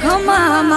come on.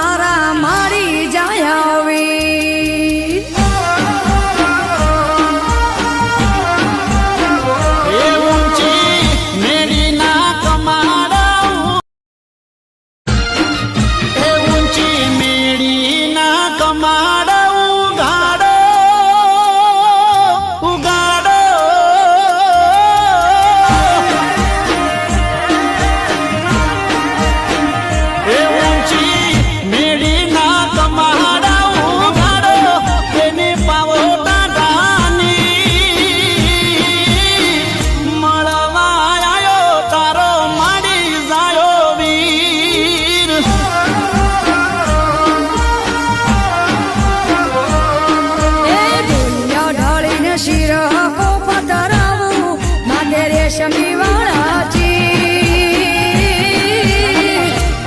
શિર કોપ ધરાવું માથે રેશમી વણાચી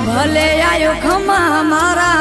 ભલે આયો ખમા મારા